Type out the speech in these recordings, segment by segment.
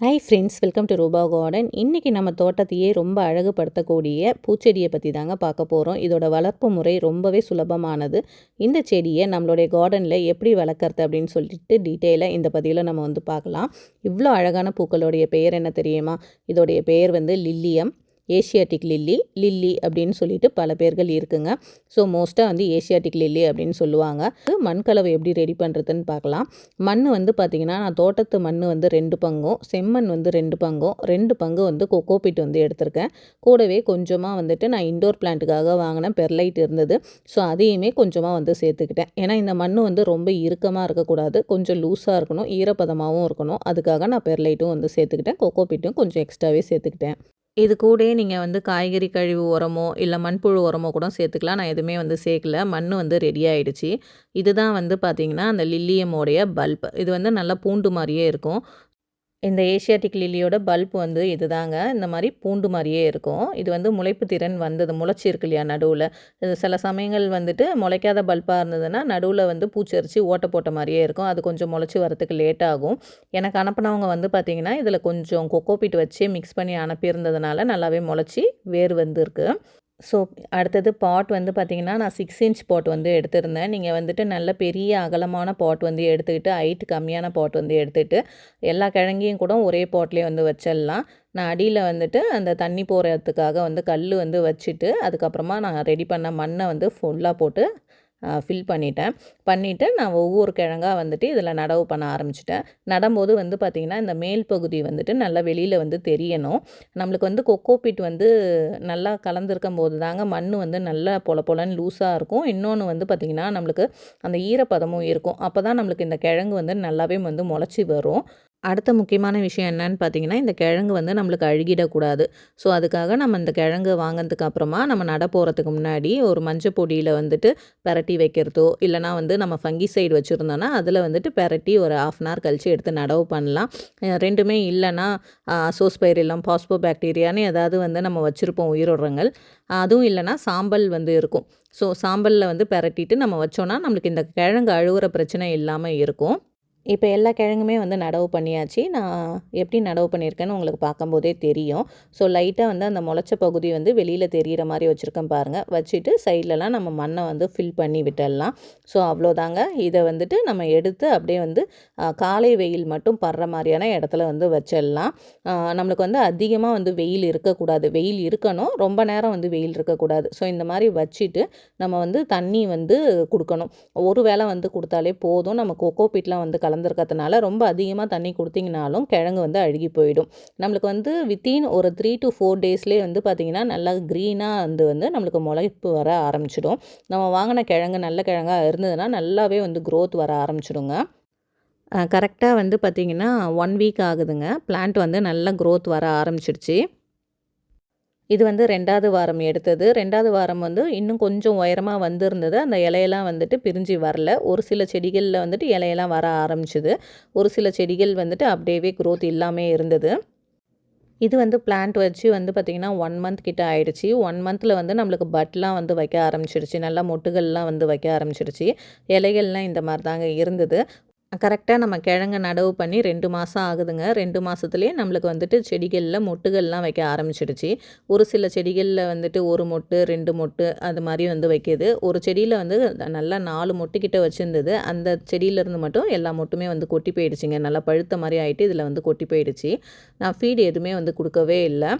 Hi friends welcome to Rupa garden இன்றைக்கி நம்ம தோட்டத்தையே ரொம்ப அழகுபடுத்தக்கூடிய பூச்செடியை பற்றி தாங்க பார்க்க போகிறோம் இதோட வளர்ப்பு முறை ரொம்பவே சுலபமானது. இந்த செடியை நம்மளுடைய கார்டனில் எப்படி வளர்க்குறது அப்படின்னு சொல்லிட்டு டீட்டெயிலாக இந்த பதிவில் நம்ம வந்து பார்க்கலாம். இவ்வளோ அழகான பூக்களுடைய பெயர் என்ன தெரியுமா? இதோடைய பெயர் வந்து லில்லியம். ஏஷியாட்டிக் லில்லி லில்லி அப்படின்னு சொல்லிட்டு பல பேர்கள் இருக்குங்க. ஸோ மோஸ்ட்டாக வந்து ஏஷியாட்டிக் லில்லி அப்படின்னு சொல்லுவாங்க. மண் கலவை எப்படி ரெடி பண்ணுறதுன்னு பார்க்கலாம். மண் வந்து பார்த்திங்கன்னா நான் தோட்டத்து மண் வந்து ரெண்டு பங்கும் செம்மண் வந்து ரெண்டு பங்கும் ரெண்டு பங்கு வந்து கொக்கோபிட் வந்து எடுத்திருக்கேன். கூடவே கொஞ்சமாக வந்துட்டு நான் இண்டோர் பிளான்ட்டுக்காக வாங்கின பெர்லைட் இருந்தது. ஸோ அதையுமே கொஞ்சமாக வந்து சேர்த்துக்கிட்டேன். ஏன்னா இந்த மண் வந்து ரொம்ப இறுக்கமாக இருக்கக்கூடாது. கொஞ்சம் லூஸாக இருக்கணும் ஈரப்பதமாகவும் இருக்கணும். அதுக்காக நான் பெர்லைட்டும் வந்து சேர்த்துக்கிட்டேன். கொக்கோபிட்டும் கொஞ்சம் எக்ஸ்ட்ராவே சேர்த்துக்கிட்டேன். இது கூட நீங்கள் வந்து காய்கறி கழிவு உரமோ இல்லை மண்புழு உரமோ கூட சேர்த்துக்கலாம். நான் எதுவுமே வந்து சேர்க்கல. மண் வந்து ரெடி ஆகிடுச்சி இதுதான் வந்து பார்த்திங்கன்னா அந்த லில்லியமோடைய பல்ப் இது வந்து நல்லா பூண்டு மாதிரியே இருக்கும். இந்த ஏஷியாட்டிக் லில்லியோட பல்ப் வந்து இதுதாங்க. இந்த மாதிரி பூண்டு மாதிரியே இருக்கும். இது வந்து முளைப்பு திறன் வந்தது. முளைச்சி இருக்கு இல்லையா நடுவில். இது சில சமயங்கள் வந்துட்டு முளைக்காத பல்பாக இருந்ததுன்னா நடுவில் வந்து பூச்சரித்து ஓட்ட போட்ட மாதிரியே இருக்கும். அது கொஞ்சம் முளைச்சி வரத்துக்கு லேட் ஆகும். எனக்கு அனுப்பினவங்க வந்து பார்த்திங்கன்னா இதில் கொஞ்சம் கொக்கோபீட் வச்சு மிக்ஸ் பண்ணி அனுப்பியிருந்ததுனால நல்லாவே முளைச்சி வேர் வந்துருக்கு. ஸோ அடுத்தது பாட் வந்து பார்த்திங்கன்னா நான் சிக்ஸ் இன்ச் பாட் வந்து எடுத்திருந்தேன். நீங்கள் வந்துட்டு நல்ல பெரிய அகலமான பாட் வந்து எடுத்துக்கிட்டு ஹைட் கம்மியான பாட் வந்து எடுத்துகிட்டு எல்லா கிழங்கையும் கூட ஒரே பாட்லேயே வந்து வச்சிடலாம். நான் அடியில் வந்துட்டு அந்த தண்ணி போகிறதுக்காக வந்து கல் வந்து வச்சுட்டு அதுக்கப்புறமா நான் ரெடி பண்ண மண்ணை வந்து ஃபுல்லாக போட்டு ஃபில் பண்ணிட்டேன். பண்ணிவிட்டு நான் ஒவ்வொரு கிழங்காக வந்துட்டு இதில் நடவு பண்ண ஆரம்பிச்சிட்டேன். நடும்போது வந்து பார்த்திங்கன்னா இந்த மேல் பகுதி வந்துட்டு நல்லா வெளியில் வந்து தெரியணும். நம்மளுக்கு வந்து கொக்கோபிட் வந்து நல்லா கலந்துருக்கும் போது தாங்க மண் வந்து நல்லா பொல பொலன்னு லூஸாக இருக்கும். இன்னொன்று வந்து பார்த்திங்கன்னா நம்மளுக்கு அந்த ஈரப்பதமும் இருக்கும். அப்போ தான் நம்மளுக்கு இந்த கிழங்கு வந்து நல்லாவே வந்து முளைச்சி வரும். அடுத்த முக்கியமான விஷயம் என்னன்னு பார்த்தீங்கன்னா இந்த கிழங்கு வந்து நம்மளுக்கு அழுகிடக்கூடாது. ஸோ அதுக்காக நம்ம இந்த கிழங்கு வாங்கினதுக்கு அப்புறமா நம்ம நட போகிறதுக்கு முன்னாடி ஒரு மஞ்சள் பொடியில் வந்துட்டு பெரட்டி வைக்கிறதோ இல்லைனா வந்து நம்ம ஃபங்கி சைடு வச்சுருந்தோன்னா அதில் வந்துட்டு பெரட்டி ஒரு ஆஃப் அன் ஹவர் கழித்து எடுத்து நடவு பண்ணலாம். ரெண்டுமே இல்லைன்னா அசோஸ்பைரிலம் பாஸ்போ பாக்டீரியான்னு ஏதாவது வந்து நம்ம வச்சுருப்போம் உயிரோடுறங்கள். அதுவும் இல்லைனா சாம்பல் வந்து இருக்கும். ஸோ சாம்பலில் வந்து பெரட்டிட்டு நம்ம வச்சோன்னா நம்மளுக்கு இந்த கிழங்கு அழுகிற பிரச்சனை இல்லாமல் இருக்கும். இப்போ எல்லா கிழங்குமே வந்து நடவு பண்ணியாச்சு. நான் எப்படி நடவு பண்ணியிருக்கேன்னு உங்களுக்கு பார்க்கும்போதே தெரியும். ஸோ லைட்டாக வந்து அந்த முளைச்ச பகுதி வந்து வெளியில் தெரிகிற மாதிரி வச்சுருக்கேன் பாருங்கள் வச்சுட்டு சைட்லலாம் நம்ம மண்ணை வந்து ஃபில் பண்ணி விட்டுடலாம். ஸோ அவ்வளோதாங்க. இதை வந்துட்டு நம்ம எடுத்து அப்படியே வந்து காலை வெயில் மட்டும் படுற மாதிரியான இடத்துல வந்து வச்சிடலாம். நம்மளுக்கு வந்து அதிகமாக வந்து வெயில் இருக்கக்கூடாது. வெயில் இருக்கணும். ரொம்ப நேரம் வந்து வெயில் இருக்கக்கூடாது. ஸோ இந்த மாதிரி வச்சுட்டு நம்ம வந்து தண்ணி வந்து கொடுக்கணும். ஒரு வேளை வந்து கொடுத்தாலே போதும். நம்ம கொக்கோ பீட்லாம் வந்து கல கலந்துருக்கிறதுனால ரொம்ப அதிகமாக தண்ணி கொடுத்தீங்கனாலும் கிழங்கு வந்து அழுகி போயிடும். நம்மளுக்கு வந்து வித்தின் ஒரு த்ரீ டு ஃபோர் டேஸ்லேயே வந்து பார்த்திங்கன்னா நல்லா க்ரீனாக வந்து வந்து நம்மளுக்கு முளைப்பு வர ஆரம்பிச்சிடும். நம்ம வாங்கின கிழங்கு நல்ல கிழங்காக இருந்ததுன்னா நல்லாவே வந்து க்ரோத் வர ஆரம்பிச்சிடுங்க. கரெக்டாக வந்து பார்த்திங்கன்னா ஒன் வீக் ஆகுதுங்க. பிளான்ட் வந்து நல்லா க்ரோத் வர ஆரம்பிச்சிடுச்சு. இது வந்து ரெண்டாவது வாரம் எடுத்தது. ரெண்டாவது வாரம் வந்து இன்னும் கொஞ்சம் உயரமாக வந்திருந்தது. அந்த இலையெல்லாம் வந்துட்டு பிரிஞ்சு வரல. ஒரு சில செடிகளில் வந்துட்டு இலையெல்லாம் வர ஆரம்பிச்சுது. ஒரு சில செடிகள் வந்துட்டு அப்படியே க்ரோத் இல்லாமல் இருந்தது. இது வந்து பிளான்ட் வச்சு வந்து பார்த்திங்கன்னா ஒன் மந்த் கிட்ட ஆயிடுச்சு. ஒன் மந்தில் வந்து நம்மளுக்கு பட்லாம் வந்து வைக்க ஆரம்பிச்சிருச்சு நல்லா மொட்டுகள்லாம் வந்து வைக்க ஆரம்பிச்சிடுச்சு. இலைகள்லாம் இந்த மாதிரி தாங்க இருந்தது. கரெக்டாக நம்ம கிழங்கு நடவு பண்ணி ரெண்டு மாதம் ஆகுதுங்க. ரெண்டு மாதத்துலேயே நம்மளுக்கு வந்துட்டு செடிகளில் மொட்டுகள்லாம் வைக்க ஆரம்பிச்சிடுச்சு. ஒரு சில செடிகளில் வந்துட்டு ஒரு மொட்டு ரெண்டு மொட்டு அது மாதிரி வந்து வைக்கிது. ஒரு செடியில் வந்து நல்லா நாலு மொட்டு கிட்ட வச்சுருந்தது. அந்த செடியிலேருந்து மட்டும் எல்லா மொட்டுமே வந்து கொட்டி போயிடுச்சுங்க. நல்லா பழுத்த மாதிரி ஆகிட்டு இதில் வந்து கொட்டி போயிடுச்சு. நான் ஃபீடு எதுவுமே வந்து கொடுக்கவே இல்லை.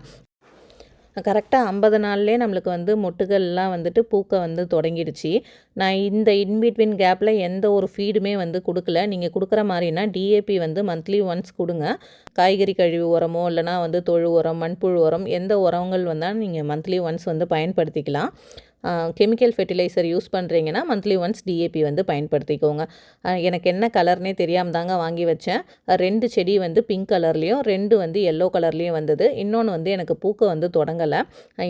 கரெக்டாக ஐம்பது நாள்லேயே நம்மளுக்கு வந்து மொட்டுகள்லாம் வந்துட்டு பூக்க வந்து தொடங்கிடுச்சு. நான் இந்த இன்பிட்வீன் கேப்பில் எந்த ஒரு ஃபீடுமே வந்து கொடுக்கல. நீங்கள் கொடுக்குற மாதிரினா டிஏபி வந்து மந்த்லி ஒன்ஸ் கொடுங்க. காய்கறி கழிவு உரமோ இல்லைனா வந்து தொழு உரம் மண்புழு உரம் எந்த உரங்கள் வந்தாலும் நீங்கள் மந்த்லி ஒன்ஸ் வந்து பயன்படுத்திக்கலாம். கெமிக்கல் ஃபெர்டிலைசர் யூஸ் பண்ணுறீங்கன்னா மந்த்லி ஒன்ஸ் டிஏபி வந்து பயன்படுத்திக்கோங்க. எனக்கு என்ன கலர்னே தெரியாமல் தாங்க வாங்கி வச்சேன். ரெண்டு செடி வந்து பிங்க் கலர்லேயும் ரெண்டு வந்து எல்லோ கலர்லேயும் வந்தது. இன்னொன்று வந்து எனக்கு பூக்க வந்து தொடங்கலை.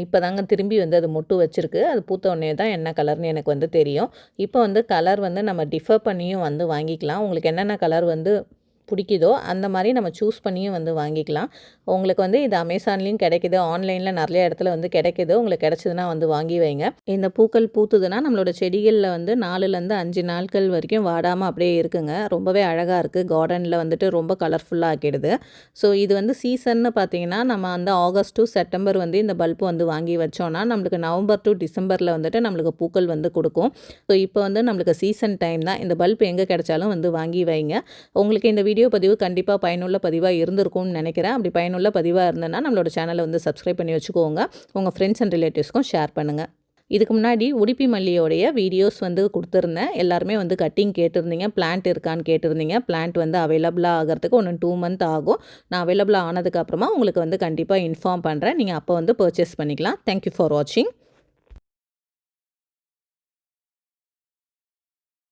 இப்போ தாங்க திரும்பி வந்து அது மொட்டு வச்சுருக்கு. அது பூத்த உடனே தான் என்ன கலர்னு எனக்கு வந்து தெரியும். இப்போ வந்து கலர் வந்து நம்ம டிஃபர் பண்ணியும் வந்து வாங்கிக்கலாம். உங்களுக்கு என்னென்ன கலர் வந்து பிடிக்குதோ அந்த மாதிரி நம்ம சூஸ் பண்ணியும் வந்து வாங்கிக்கலாம். உங்களுக்கு வந்து இது அமேசான்லேயும் கிடைக்குது ஆன்லைனில் நிறைய இடத்துல வந்து கிடைக்குது. உங்களுக்கு கிடைச்சதுன்னா வந்து வாங்கி வைங்க. இந்த பூக்கள் பூத்துதுன்னா நம்மளோட செடிகளில் வந்து நாலுலேருந்து அஞ்சு நாட்கள் வரைக்கும் வாடாமல் அப்படியே இருக்குங்க. ரொம்பவே அழகாக இருக்குது கார்டனில் வந்துட்டு ரொம்ப கலர்ஃபுல்லாக ஆக்கிடுது. ஸோ இது வந்து சீசன்னு பார்த்தீங்கன்னா நம்ம அந்த ஆகஸ்ட் டு செப்டம்பர் வந்து இந்த பல்ப் வந்து வாங்கி வச்சோன்னா நம்மளுக்கு நவம்பர் டு டிசம்பரில் வந்துட்டு நம்மளுக்கு பூக்கள் வந்து கொடுக்கும். ஸோ இப்போ வந்து நம்மளுக்கு சீசன் டைம் தான். இந்த பல்ப் எங்கே கிடைச்சாலும் வந்து வாங்கி வைங்க. உங்களுக்கு இந்த வீடியோ பதிவு கண்டிப்பாக பயனுள்ள பதிவாக இருந்திருக்கும்னு நினைக்கிறேன். அப்படி பயனுள்ள பதிவாக இருந்ததுன்னா நம்மளோட சேனலை வந்து சப்ஸ்கிரைப் பண்ணி வச்சுக்கோங்க. உங்கள் ஃப்ரெண்ட்ஸ் அண்ட் ரிலேட்டிவ்ஸ்க்கும் ஷேர் பண்ணுங்கள் இதுக்கு முன்னாடி உடுப்பி மல்லியோடைய வீடியோஸ் வந்து கொடுத்துருந்தேன். எல்லாருமே வந்து கட்டிங் கேட்டிருந்தீங்க பிளான்ட் இருக்கான்னு கேட்டிருந்தீங்க. பிளான்ட் வந்து அவைலபிளாக ஆகிறதுக்கு ஒன்று டூ மந்த் ஆகும். நான் அவைலபிளாக ஆனதுக்கப்புறமா உங்களுக்கு வந்து கண்டிப்பாக இன்ஃபார்ம் பண்ணுறேன் நீங்கள் அப்போ வந்து பர்ச்சேஸ் பண்ணிக்கலாம். தேங்க்யூ ஃபார் வாட்சிங்